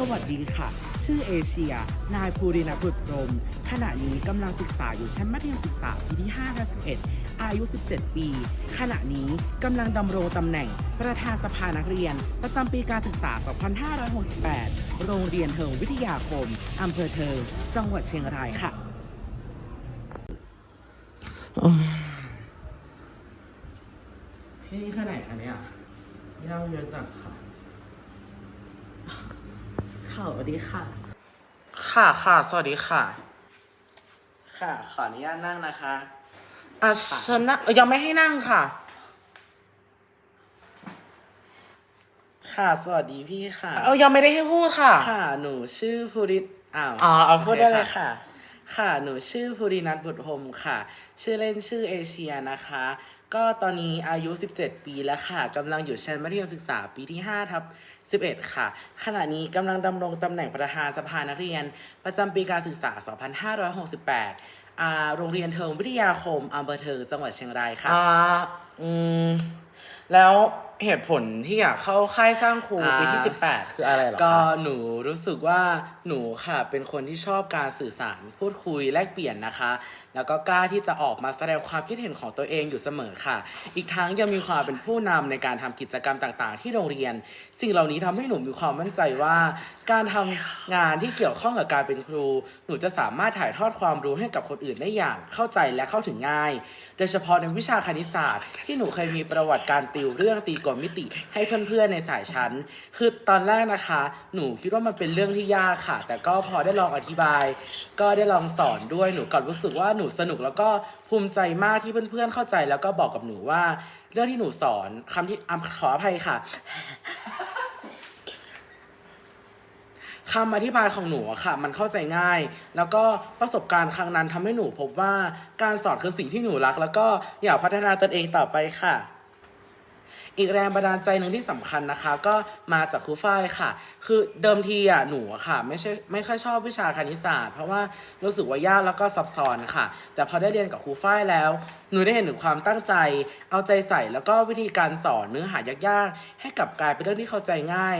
สวัสดีค่ะ ชื่อเอเชีย นายภูรินบุตรพรม ขณะนี้กำลังศึกษาอยู่ชั้นมัธยมศึกษาปีที่5และ11 อายุ 17 ปี ขณะนี้กำลังดำรงตำแหน่ง ประธานสภานักเรียน ประจำปีการศึกษา 2568 โรงเรียนเทิงวิทยาคมอำเภอเทิง จังหวัดเชียงรายค่ะพี่นี่แค่ไหนคะเนี่ยไม่ได้เยอะจังค่ะ ค่ะสวัสดีค่ะ ค่ะค่ะ สวัสดีค่ะ ค่ะ ขออนุญาตนั่งนะคะ อะเชิญนั่งเอ้ยยังไม่ให้นั่งค่ะ ค่ะ สวัสดีพี่ค่ะ เออยังไม่ได้ให้พูดค่ะ ค่ะ หนูชื่อภูริตอ้าวอ๋อเอาพูดได้เลยโอคค่ะ ค่ะ หนูชื่อภูรินัทบุตรพรมค่ะ ชื่อเล่นชื่อเอเชียนะคะ ก็ตอนนี้อายุ 17 ปีแล้วค่ะ กำลังอยู่ชั้นมัธยมศึกษาปีที่5ทับ11 ค่ะ ขณะนี้กำลังดำรงตำแหน่งประธานสภานักเรียน ประจำปีการศึกษา 2568อ่าโรงเรียนเทิงวิทยาคมอำเภอเทิงจังหวัดเชียงรายค่ะ อ่า อืม แล้วเหตุผลที่อยากเข้าค่ายสร้างครูอ่าปีที่ 18 คืออะไรเหรอก็คะหนูรู้สึกว่าหนูค่ะเป็นคนที่ชอบการสื่อสารพูดคุยแลกเปลี่ยนนะคะ แล้วก็กล้าที่จะออกมาแสดงความคิดเห็นของตัวเองอยู่เสมอค่ะ อีกทั้งยังมีความเป็นผู้นำในการทำกิจกรรมต่างๆ ที่โรงเรียน สิ่งเหล่านี้ทำให้หนูมีความมั่นใจว่า การทำงานที่เกี่ยวข้องกับการเป็นครู หนูจะสามารถถ่ายทอดความรู้ให้กับคนอื่นได้อย่างเข้าใจและเข้าถึงง่าย โดยเฉพาะในวิชาคณิตศาสตร์ ที่หนูเคยมีประวัติการติวเรื่องตีกลมิติให้เพื่อนๆในสายชั้น คือตอนแรกนะคะ หนูคิดว่ามันเป็นเรื่องที่ยากค่ะ แต่ก็พอได้ลองอธิบาย ก็ได้ลองสอนด้วยหนูกลับรู้สึกว่าหนูสนุกแล้วก็ภูมิใจมากที่เพื่อนๆเข้าใจ แล้วก็บอกกับหนูว่า เรื่องที่หนูสอนคำที่อะขออภัยค่ะคำอธิบายของหนูอะค่ะ มันเข้าใจง่าย แล้วก็ประสบการณ์ครั้งนั้นทำให้หนูพบว่าการสอนคือสิ่งที่หนูรัก แล้วก็อยากพัฒนาตนเองต่อไปค่ะ อีกแรงบันดาลใจหนึ่งที่สำคัญนะคะ ก็มาจากครูฝ้ายค่ะ คือเดิมทีอะหนูค่ะ ไม่ใช่ไม่ค่อยชอบวิชาคณิตศาสตร์ เพราะว่ารู้สึกว่ายากแล้วก็ซับซ้อนค่ะ แต่พอได้เรียนกับครูฝ้ายแล้ว หนูได้เห็นถึงความตั้งใจ เอาใจใส่แล้วก็วิธีการสอนเนื้อหายากๆ ให้กลับกลายเป็นเรื่องที่เข้าใจง่าย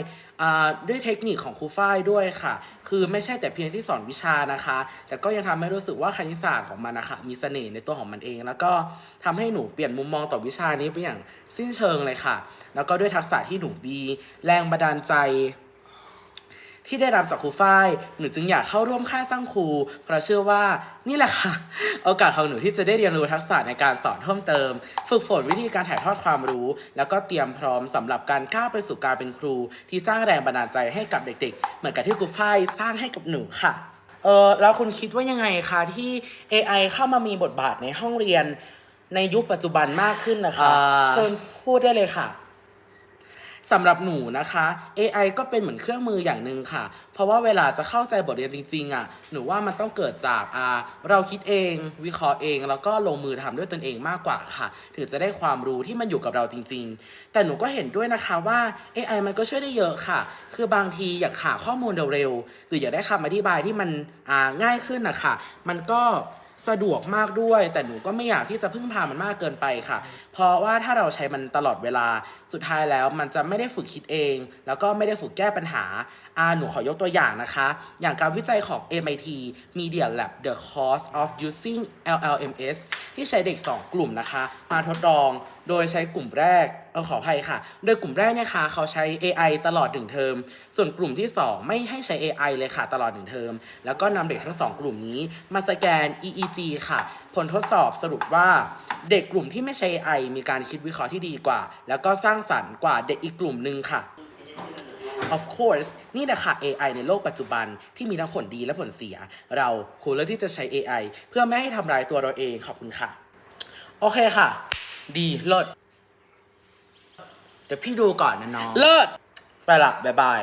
ด้วยเทคนิคของครูฝ้ายด้วยค่ะ คือไม่ใช่แต่เพียงที่สอนวิชานะคะ แต่ก็ยังทำให้รู้สึกว่าคณิตศาสตร์ของมันนะคะ มีเสน่ห์ในตัวของมันเอง แล้วก็ทำให้หนูเปลี่ยนมุมมองต่อวิชานี้ไปอย่างสิ้นเชิงเลยค่ะ แล้วก็ด้วยทักษะที่หนูมีแรงบันดาลใจ ที่ได้รับจากครูฝ้าย หนูจึงอยากเข้าร่วมค่ายสร้างครู เพราะเชื่อว่านี่แหละค่ะ โอกาสของหนูที่จะได้เรียนรู้ทักษะในการสอนเพิ่มเติม ฝึกฝนวิธีการถ่ายทอดความรู้ แล้วก็เตรียมพร้อมสำหรับการก้าวไปสู่การเป็นครู ที่สร้างแรงบันดาลใจให้กับเด็ก ๆ เหมือนกับที่ครูฝ้ายสร้างให้กับหนูค่ะเออแล้วคุณคิดว่ายังไงคะที่ AI เข้ามามีบทบาทในห้องเรียนในยุคปัจจุบันมากขึ้นนะคะอ่าเชิญพูดได้เลยค่ะ สำหรับหนูนะคะ AI ก็เป็นเหมือนเครื่องมืออย่างหนึ่งค่ะ เพราะว่าเวลาจะเข้าใจบทเรียนจริงๆอะหนูว่ามันต้องเกิดจากอ่าเราคิดเอง วิเคราะห์เอง แล้วก็ลงมือทำด้วยตนเองมากกว่าค่ะ ถึงจะได้ความรู้ที่มันอยู่กับเราจริง ๆ แต่หนูก็เห็นด้วยนะคะว่า AI มันก็ช่วยได้เยอะค่ะ คือบางทีอยากหาข้อมูลเร็วๆหรืออยากได้คำอธิบายที่มันง่ายขึ้นนะคะมันก็ สะดวกมากด้วย แต่หนูก็ไม่อยากที่จะพึ่งพามันมากเกินไปค่ะ เพราะว่าถ้าเราใช้มันตลอดเวลาสุดท้ายแล้วมันจะไม่ได้ฝึกคิดเอง แล้วก็ไม่ได้ฝึกแก้ปัญหาอ่าหนูขอยกตัวอย่างนะคะ อย่างการวิจัยของ MIT Media Lab The Cost of Using LLMS ที่ใช้เด็ก 2 กลุ่มนะคะ มาทดลองโดยใช้กลุ่มแรกเออขออภัยค่ะ โดยกลุ่มแรกเนี่ยค่ะเขาใช้ AI ตลอดหนึ่งเทอม ส่วนกลุ่มที่ 2 ไม่ให้ใช้ AI เลยค่ะ ตลอดหนึ่งเทอม แล้วก็นำเด็กทั้ง 2 กลุ่มนี้ มาสแกน EEG ค่ะ ผลทดสอบสรุปว่า เด็กกลุ่มที่ไม่ใช้ AI มีการคิดวิเคราะห์ที่ดีกว่า แล้วก็สร้างสรรค์กว่าเด็กอีกกลุ่มหนึ่งค่ะ Of course นี่แหละค่ะ AI ในโลกปัจจุบันที่มีทั้งผลดีและผลเสีย เราควรเลือกที่จะใช้ AI เพื่อไม่ให้ทำร้ายตัวเราเอง ขอบคุณค่ะ โอเคค่ะ ดีเลิศเดี๋ยวพี่ดูก่อนนะน้อง เลิศไปละบ๊ายบาย